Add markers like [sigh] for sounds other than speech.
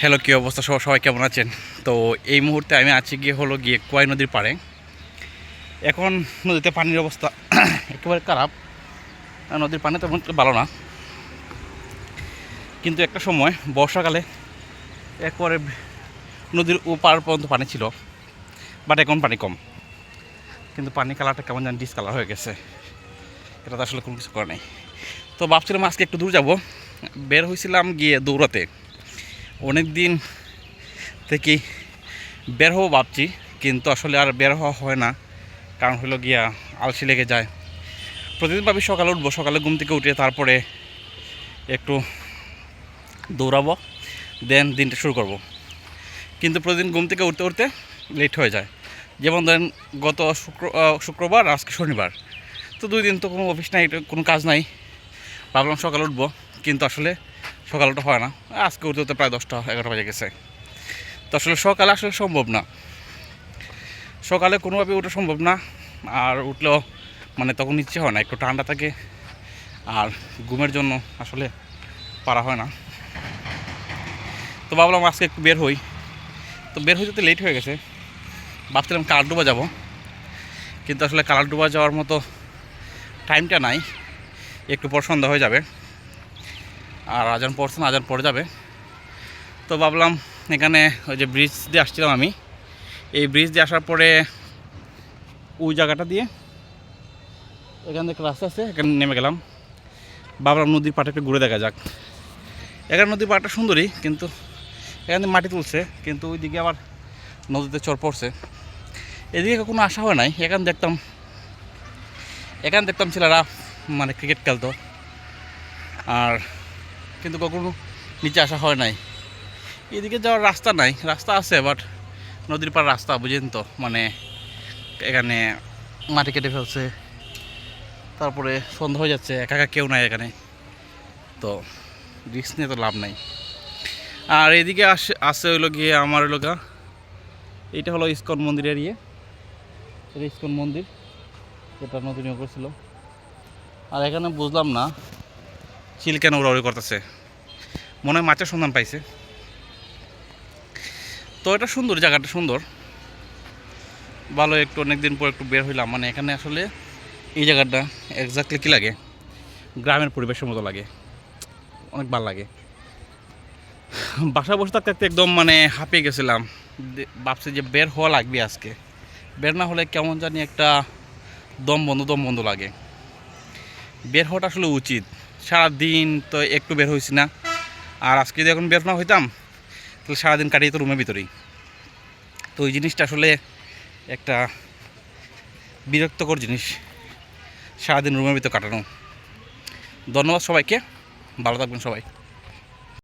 Hello, কী অবস্থা? সব সবাই কেমন আছেন? তো এই মুহূর্তে আমি আছি গিয়ে হলো গিয়ে কোয়াই নদীর পাড়ে। এখন নদীতে পানির অবস্থা [clears throat] একেবারে খারাপ। নদীর পানি তেমন ভালো না। কিন্তু একটা সময়, বর্ষাকালে একবারে নদীর ওপার পর্যন্ত পানি ছিল। বাট এখন পানি কম। কিন্তু পানি কালারটা কেমন যেন ডিসকালার হয়ে গেছে। এটা তো আসলে কোনো কিছু করার নেই। তো ভাবছিলাম আজকে একটু দূর যাব। বের হয়েছিলাম গিয়ে দৌড়াতে। অনেক দিন থেকে বের হব ভাবছি, কিন্তু আসলে আর বের হওয়া হয় না। কারণ হলো গিয়া আলসি লেগে যায়। প্রতিদিন ভাবি সকালে উঠবো, সকালে ঘুম থেকে উঠে তারপরে একটু দৌড়াবো, দেন দিনটা শুরু করব। কিন্তু প্রতিদিন ঘুম থেকে উঠতে উঠতে লেট হয়ে যায়। যেমন ধরেন গত শুক্র শুক্রবার, আজকে শনিবার। তো দুই দিন তো কোনো অফিস নাই, কোনো কাজ নাই। ভাবলাম সকালে উঠবো, কিন্তু আসলে সকাল ওঠা হয় না। আজকে উঠতে উঠতে প্রায় দশটা, এগারোটা বাজে গেছে। তো আসলে সকালে আসলে সম্ভব না। সকালে কোনোভাবে ওঠা সম্ভব না। আর উঠলেও মানে তখন ইচ্ছে হয় না, একটু ঠান্ডা থাকে। আর ঘুমের জন্য আসলে পারা হয় না। তো ভাবলাম আজকে একটু বের হই। তো বের হইতে তো লেট হয়ে গেছে। ভাবছিলাম কালার ডুবা যাব। কিন্তু আসলে কালার ডুবা যাওয়ার মতো টাইমটা নাই। একটু পর সন্ধ্যা হয়ে যাবে। আর আজান পড়ছে না, আজান পড়ে যাবে। তো ভাবলাম এখানে ওই যে ব্রিজ দিয়ে আসছিলাম আমি। এই ব্রিজ দিয়ে আসার পরে ওই জায়গাটা দিয়ে এখান থেকে রাস্তা আছে, এখানে নেমে গেলাম। ভাবলাম নদীর পাড়ে একটু ঘুরে দেখা যাক। এখানে নদীর পাড়টা সুন্দরী, কিন্তু এখানে মাটি তুলছে, কিন্তু ওইদিকে আবার নদীতে চর পড়ছে। এদিকে কোনো আশা হয় নাই, এখানে দেখতাম এখানে দেখতাম ছেলেরা মানে ক্রিকেট খেলতো। আর কিন্তু কখনো নিচে আসা হয় নাই। এদিকে যাওয়ার রাস্তা নাই, রাস্তা আছে বাট নদীর পার রাস্তা বুঝেন তো মানে এখানে মাটি কেটে ফেলছে, তারপরে সন্ধ্যা হয়ে যাচ্ছে, একা একা কেউ নাই এখানে, তো রিস্ক নিয়ে তো লাভ নাই। আর এদিকে আসে আসে হলো গিয়ে আমার গা এইটা হলো ইস্কন মন্দিরের ইয়ে এটা ইস্কন মন্দির, যেটা নতুন ইয়ে করছিল। আর এখানে বুঝলাম না চিল কেন উড়াউড়ি করতেছে? মনে হয় মাছের সন্ধান পাইছে। তো এটা সুন্দর, জায়গাটা সুন্দর। ভালো একটু অনেক দিন পর একটু বের হইলাম মানে এখানে আসলে এই জায়গাটা এক্স্যাক্টলি কী লাগে? গ্রামের পরিবেশের মতো লাগে। অনেক ভালো লাগে। বাসা বসে থাকতে থাকতে একদম মানে হাঁপিয়ে গেছিলাম। ভাবছি যে বের হওয়া লাগবে আজকে। বের না হলে কেমন জানি একটা দম বন্ধ দম বন্ধ লাগে। বের হওয়াটা আসলে উচিত। সারা দিন তো একটু বের হয়েছি না। আর আজকে যদি এখন বের না হইতাম, তাহলে সারাদিন কাটিয়ে তো রুমের ভিতরেই। তো ওই জিনিসটা আসলে একটা বিরক্তকর জিনিস, সারাদিন রুমের ভিতর কাটানো। ধন্যবাদ সবাইকে, ভালো থাকবেন সবাই।